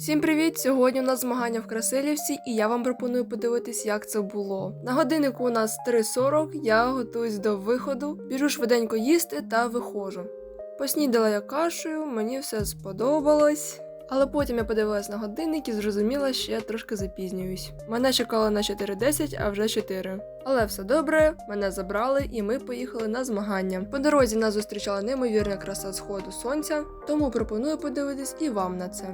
Всім привіт! Сьогодні у нас змагання в Красилівці, і я вам пропоную подивитись, як це було. На годиннику у нас 3.40, я готуюсь до виходу, біжу швиденько їсти та виходжу. Поснідала я кашею, мені все сподобалось. Але потім я подивилась на годинник і зрозуміла, що я трошки запізнююсь. Мене чекали на 4.10, а вже 4. Але все добре, мене забрали, і ми поїхали на змагання. По дорозі нас зустрічала неймовірна краса сходу сонця, тому пропоную подивитись і вам на це.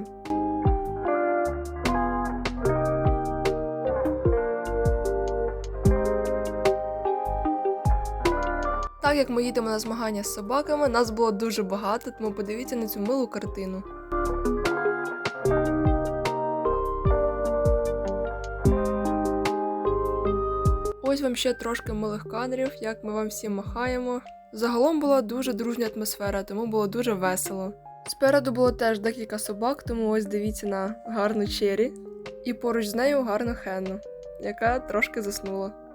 Так як ми їдемо на змагання з собаками, нас було дуже багато, тому подивіться на цю милу картину. Ось вам ще трошки милих кадрів, як ми вам всім махаємо. Загалом була дуже дружня атмосфера, тому було дуже весело. Спереду було теж декілька собак, тому ось дивіться на гарну чері. І поруч з нею гарну Хенну, яка трошки заснула.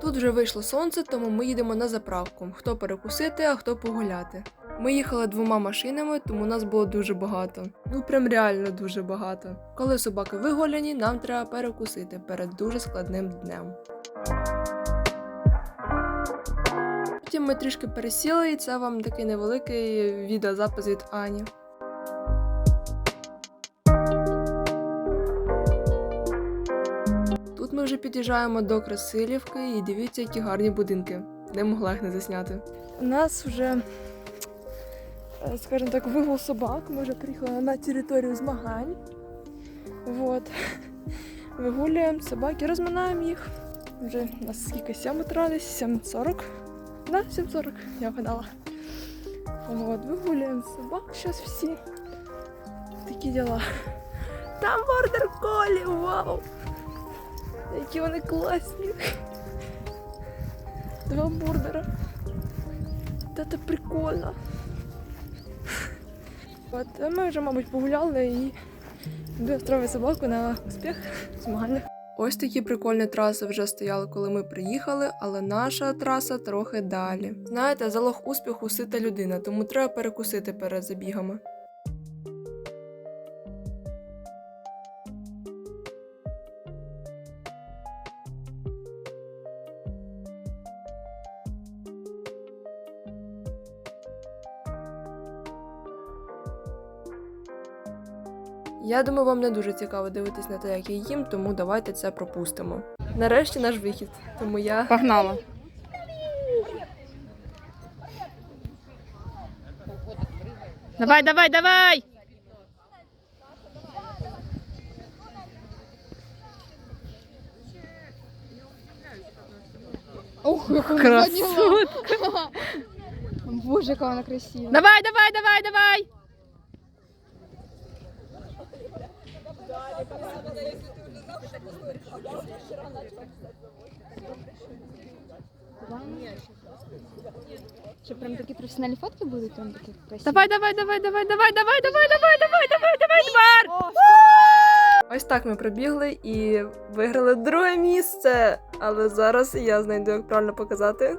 Тут вже вийшло сонце, тому ми їдемо на заправку. Хто перекусити, а хто погуляти. Ми їхали двома машинами, тому нас було дуже багато. Ну прям реально дуже багато. Коли собаки вигуляні, нам треба перекусити перед дуже складним днем. Потім ми трішки пересіли, і це вам такий невеликий відеозапис від Ані. Вже під'їжджаємо до Красилівки і дивіться, які гарні будинки. Не могла їх не засняти. У нас вже, е, скажімо так, вигул собак. Ми вже приїхали на територію змагань. Вот. Вигулюємо собаки, розминаємо їх. Вже у нас скільки 7 утра, десь 7.40. Да, 7.40, я вгадала. Вот, вигулюємо собак зараз всі. Такі діла. Там бордер колі, вау! Які вони класні. Два бургера. Та це прикольно. От, ми вже, мабуть, погуляли і достроїли собаку на успіх змагальних. Ось такі прикольні траси вже стояли, коли ми приїхали, але наша траса трохи далі. Знаєте, залог успіху сита людина, тому треба перекусити перед забігами. Я думаю, вам не дуже цікаво дивитись на те, як я їм, тому давайте це пропустимо. Нарешті наш вихід, тому я Погнала. Давай, давай, давай! Ох, яка вона Красотка! Боже, яка вона красива. Давай, давай, давай, давай! Що прям такі професіональні фотки будуть там такі красиві? Давай, давай, давай, давай, давай, давай, давай, давай, давай, давай, давай, Бар! ось так ми пробігли і виграли друге місце. Але зараз я знайду, як правильно показати.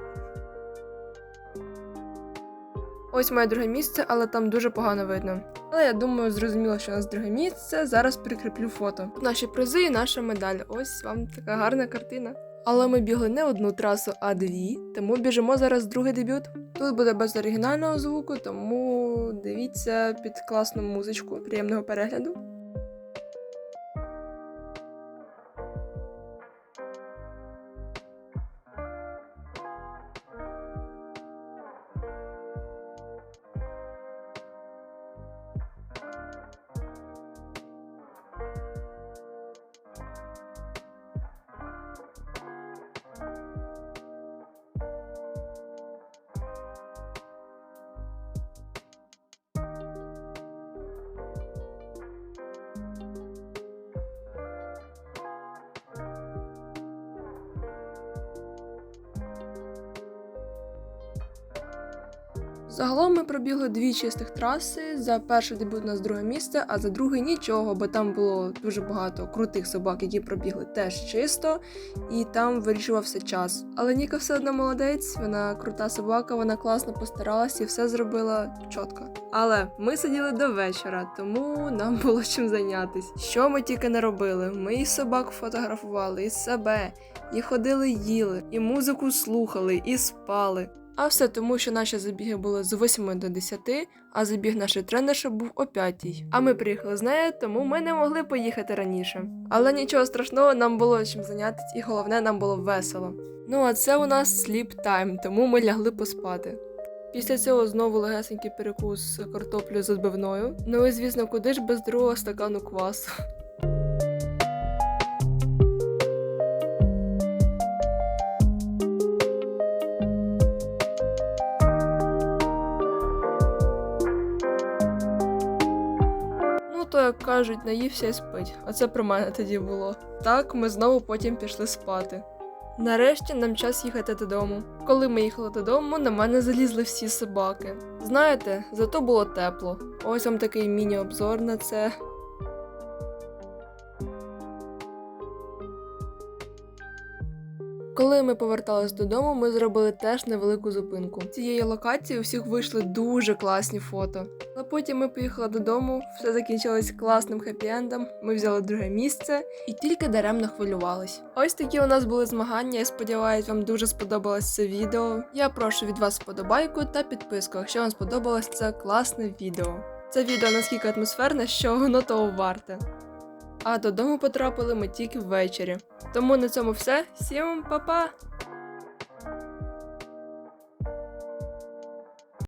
Ось моє друге місце, але там дуже погано видно. Але я думаю, зрозуміло, що у нас друге місце. Зараз прикріплю фото. Наші призи і наша медаль. Ось вам така гарна картина. Але ми бігли не одну трасу, а дві, тому біжимо зараз другий дебют. Тут буде без оригінального звуку, тому дивіться під класну музичку. Приємного перегляду. Загалом ми пробігли дві чистих траси. За перший дебют у нас друге місце, а за другий нічого, бо там було дуже багато крутих собак, які пробігли теж чисто, і там вирішувався час. Але Ніка все одно молодець, вона крута собака, вона класно постаралась і все зробила чітко. Але ми сиділи до вечора, тому нам було чим зайнятися. Що ми тільки не робили? Ми і собак фотографували, і себе, і ходили, їли, і музику слухали, і спали. А все тому, що наші забіги були з 8 до 10, а забіг нашої тренерши був о 5. А ми приїхали з нею, тому ми не могли поїхати раніше. Але нічого страшного, нам було чим зайнятися, і головне, нам було весело. Ну а це у нас сліп тайм, тому ми лягли поспати. Після цього знову легесенький перекус з картоплею з відбивною. Ну і звісно, куди ж без другого стакану квасу. То як кажуть, наївся і спить. Оце про мене тоді було. Так, ми знову потім пішли спати. Нарешті нам час їхати додому. Коли ми їхали додому, на мене залізли всі собаки. Знаєте, зато було тепло. Ось вам такий міні-обзор на це. Коли ми повертались додому, ми зробили теж невелику зупинку. Цієї локації у всіх вийшли дуже класні фото. Але потім ми поїхали додому, все закінчилось класним хеппі-ендом. Ми взяли друге місце і тільки даремно хвилювались. Ось такі у нас були змагання. Я сподіваюся, вам дуже сподобалось це відео. Я прошу від вас вподобайку та підписку, якщо вам сподобалось це класне відео. Це відео наскільки атмосферне, що воно того варте. А додому потрапили ми тільки ввечері. Тому на цьому все. Всім па-па!